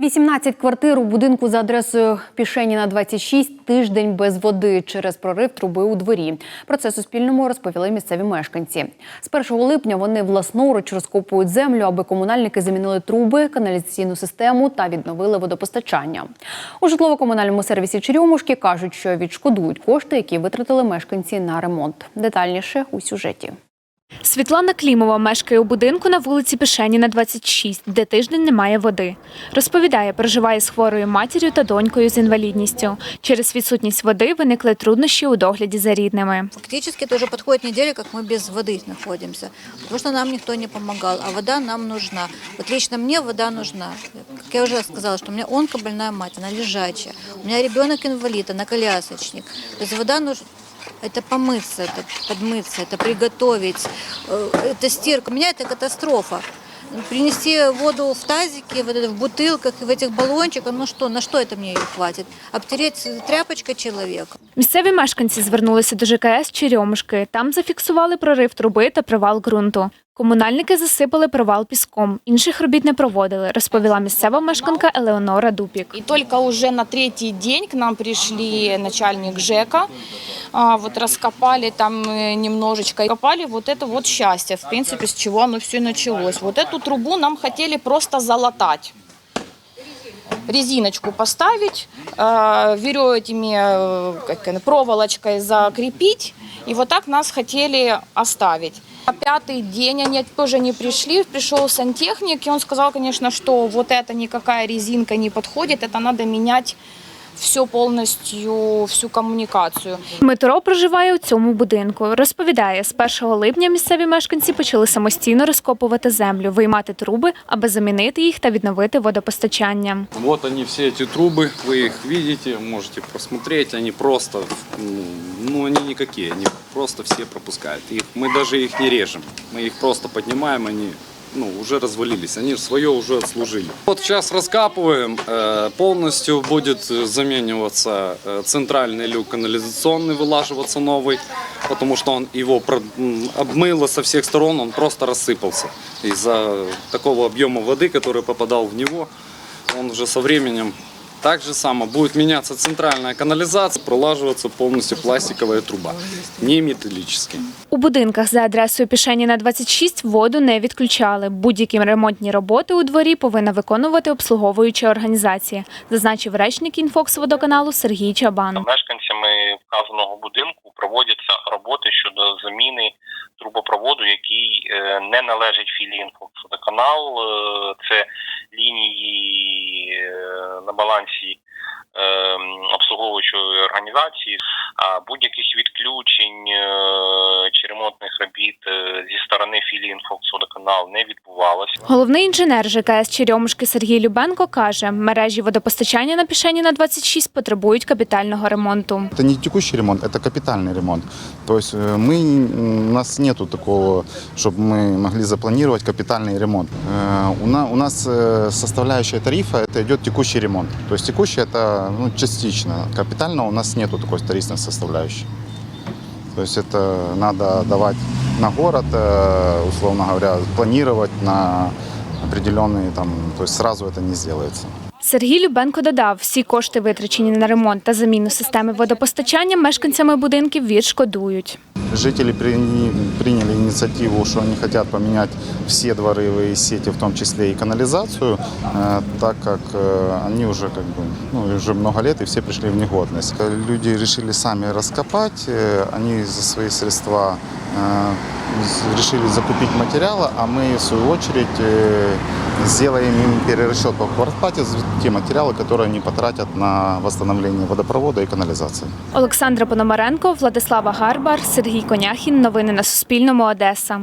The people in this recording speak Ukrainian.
18 квартир у будинку за адресою Пішеніна 26 тиждень без води через прорив труби у дворі. Про це Суспільному розповіли місцеві мешканці. З 1 липня вони власноруч розкопують землю, аби комунальники замінили труби, каналізаційну систему та відновили водопостачання. У житлово-комунальному сервісі Черемушки кажуть, що відшкодують кошти, які витратили мешканці на ремонт. Детальніше у сюжеті. Світлана Клімова мешкає у будинку на вулиці Пішеніна, 26, де тиждень немає води. Розповідає, проживає з хворою матір'ю та донькою з інвалідністю. Через відсутність води виникли труднощі у догляді за рідними. Фактически тоже подходит неделя, как мы без воды находимся, потому что нам никто не помогал, а вода нам нужна. Вот лично мне вода нужна. Как я уже сказала, что у меня онкобольная мать, она лежачая, у меня ребенок инвалид, она колясочник. То есть вода Это помыться, это подмыться, это приготовить, э, это стирка. У меня это катастрофа. Принести воду в тазике, вот это в бутылках и в этих баллончиках, ну что, на что это мне ее хватит? Обтереть тряпочкой человека. Місцеві мешканці звернулися до ЖКС Черемушки. Там зафіксували прорив труби та провал ґрунту. Комунальники засипали провал піском. Інших робіт не проводили, розповіла місцева мешканка Елеонора Дупік. И только уже на третий день к нам пришли начальник ЖЭКа, а, вот раскопали там э, немножечко, и копали вот это вот счастье, в принципе, с чего оно все началось. Вот эту трубу нам хотели просто залатать резиночку поставить, э, верё этими э, как это, проволочкой закрепить, и вот так нас хотели оставить. А пятый день они тоже не пришли, пришел сантехник, и он сказал, конечно, что вот это никакая резинка не подходит, это надо менять все полностью, всю коммуникацию. Дмитро проживає у цьому будинку. Розповідає, з 1 липня місцеві мешканці почали самостійно розкопувати землю, виймати труби, аби замінити їх та відновити водопостачання. Вот они все эти трубы, вы их видите, можете посмотреть, они просто, м, ну они никакие, они просто все пропускают. Их, мы даже их не режем, мы их просто поднимаем, они ну, уже развалились, они свое уже отслужили. Вот сейчас раскапываем, э, полностью будет э, замениваться э, центральный люк канализационный, вылаживаться новый, потому что он его про- м, обмыло со всех сторон, он просто рассыпался из-за такого объема воды, который попадал в него он уже со временем так же само будет меняться центральная канализация, пролаживаться полностью пластиковая труба, не металлическая. У будинках за адресою Пішеніна 26 воду не відключали. Будь-які ремонтні роботи у дворі повинна виконувати обслуговуюча організація, зазначив речник інфокс водоканалу Сергій Чабан. Мешканцями вказаного будинку проводяться роботи щодо заміни трубопроводу, який е, не належить філії «Інфоксводоканал». Е, Це лінії е, на балансі організації. Будь-яких відключень е, ремонтних робіт е, зі сторони філії «Інфоксводоканал» не відбувалося. Головний інженер ЖКС Черемушки Сергій Любенко каже, мережі водопостачання на Пішеніна 26 потребують капітального ремонту. Это не текущий ремонт, это капитальный ремонт. То есть э, мы, м, у нас нету такого, чтобы мы могли запланировать капитальный ремонт. Э, У на- у нас э, составляющая тарифа это идет текущий ремонт. То есть текущий это ну, частично. Капитального у нас нету такой тарифной составляющей. То есть это надо давать на город, э, условно говоря, планировать на определенные там, то есть сразу это не сделается. Сергій Любенко додав, всі кошти, витрачені на ремонт та заміну системи водопостачання, мешканцями будинків відшкодують. Жители прини- приняли инициативу, что они хотят поменять все дворовые сети, в том числе и канализацию, э, так как э, они уже как бы, ну, уже много лет и все пришли в негодность. Э, Люди решили сами раскопать, э, они за свои средства э, з- решили закупить материалы, а мы в свою очередь э, сделаем им перерасчет по квартплате за те материалы, которые они потратят на восстановление водопровода и канализации. Олександра Пономаренко, Владислава Гарбар, Сергій Коняхін. Новини на Суспільному. Одеса.